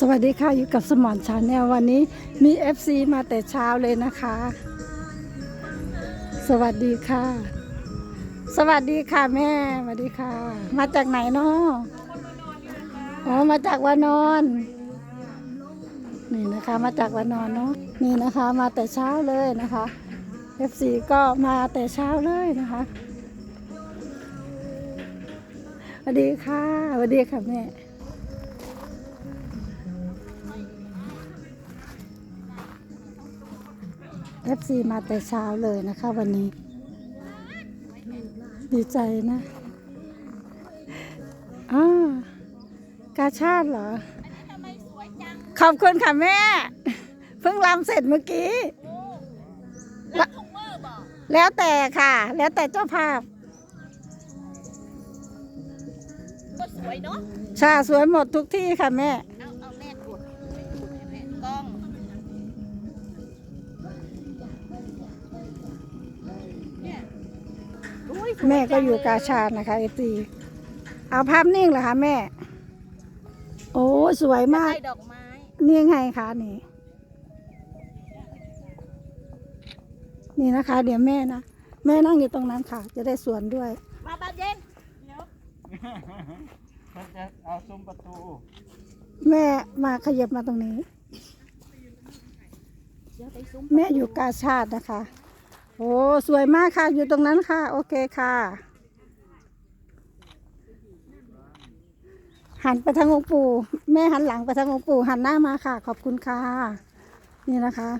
สวัสดีค่ะ อยู่กับสมอนชาแนลวันนี้มี FC มาแต่เช้าเลยนะคะ สวัสดีค่ะ สวัสดีค่ะแม่สวัสดีค่ะ มาจากไหนเนาะอ๋อมาจากวานอนนี่นะคะ มาจากวานอนเนาะนี่นะคะ มาแต่เช้าเลยนะคะ FC ก็มาแต่เช้าเลยนะคะสวัสดีค่ะสวัสดีค่ะแม่ เอฟซีมาแต่เช้าเลยนะคะ วันนี้ ดีใจนะอ่ากาชาติเหรอ ขอบคุณค่ะแม่ เพิ่งรำเสร็จเมื่อกี้ แล้วแล้วแต่ค่ะ แล้วแต่เจ้าภาพก็สวยเนาะชาสวยหมดทุกที่ค่ะแม่เอาเอาแม่ แม่ก็อยู่กาชาดนะคะเอฟซีเอาภาพนิ่งเหรอคะแม่ โอ้สวยมาก ได้ดอกไม้ นี่ไงคะนี่ นี่นะคะ เดี๋ยวแม่นะ แม่นั่งอยู่ตรงนั้นค่ะ จะได้สวนด้วย มาบานเย็นเดี๋ยวมันจะเอาซุ้มประตูแม่มาขยับมาตรงนี้ เดี๋ยวไปซุ้ม แม่อยู่กาชาตินะคะ โอ้สวยมากค่ะ อยู่ตรงนั้นค่ะ โอเคค่ะ หันไปทางองค์ปู่ แม่หันหลังไปทางองค์ปู่ หันหน้ามาค่ะ ขอบคุณค่ะ นี่นะคะ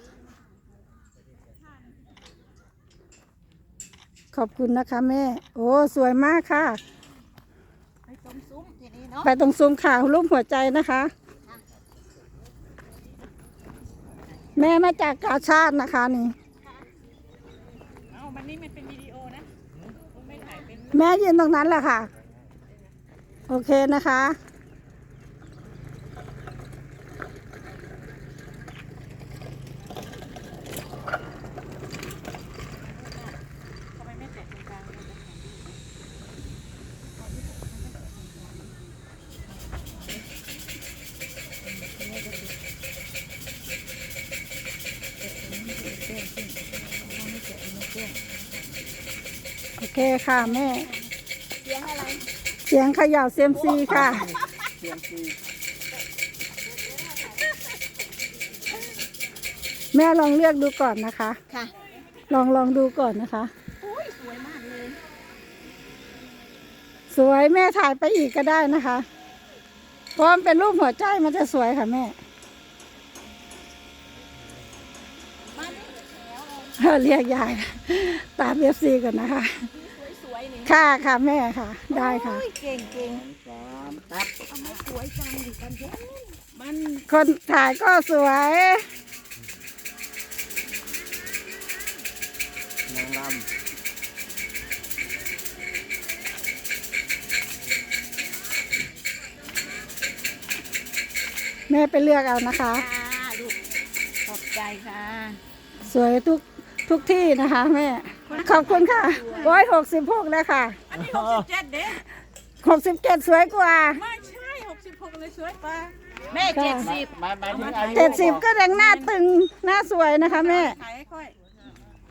ขอบคุณนะคะ แม่ โอ้สวยมากค่ะ ไปตรงซุ้มทีนี้เนาะไปตรงซุ้มข่าวรูปหัวใจนะคะ แม่มาจากกาชาตินะคะนี่เอา มันนี่มันเป็นวิดีโอนะ ไม่ถ่ายเป็น แม่ยืนตรงนั้นแหละค่ะ โอเคนะคะ ทำไมไม่แตะตรงกลางเลย โอเคค่ะแม่เสียงอะไรเสียงเขย่าเซียมซีค่ะเสียงซีแม่ลองเลือกดูก่อนนะคะ ค่ะลองลองดูก่อนนะคะอุ้ยสวยมากเลย สวยแม่ถ่ายไปอีกก็ได้นะคะเพราะมันเป็นรูปหัวใจมันจะสวยค่ะแม่ เราเออเรียกยาย ตามเอฟซีก่อนนะคะ สวยๆนี่ค่ะค่ะแม่ค่ะ ได้ค่ะ โอ้ยเก่งเก่งสามตับทำไมสวยจังดิบันเย็นมันคนถ่ายก็สวย นางลแม่ไปเลือกเอานะคะ ค่ะลูกขอบใจค่ะ สวยทุก ทุกที่นะคะแม่ ขอบคุณค่ะร้อยหกสิบหกแล้วค่ะอันนี้หกสิบเจ็ดเด้หกสิบเจ็ดสวยกว่า ไม่ใช่หกสิบหกเลยสวยกว่าแม่เจ็ดสิบำหมายหมายถึงอายุเจ็ดสิบก็ยังหน้าตึงหน้าสวยนะคะแม่ ขายให้ค่อย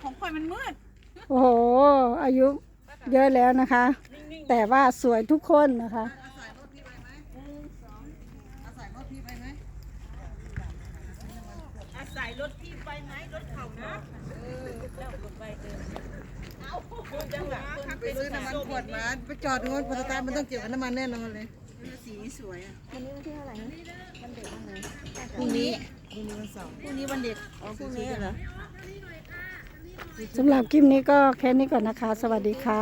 ของค่อยมันมืด โอ้โห อายุเยอะแล้วนะคะ แต่ว่าสวยทุกคนนะคะ อาศัย รถพี่ไปไหมรถเขานะเออแล้วรถไปเดินเอาจังหวะคนไปซื้อน้ำมันขวดมาไปจอดดูว่าปตทมันต้องเกี่ยวกับน้ำมันแน่นอนเลยสีสวยอะวันนี้วันที่เท่าไหร่นะวันเด็กวันไหนพรุ่งนี้พรุ่งนี้วันเสาร์พรุ่งนี้วันเด็กอ๋อพรุ่งนี้เหรอสำหรับคลิปนี้ก็แค่นี้ก่อนนะคะ สวัสดีค่ะ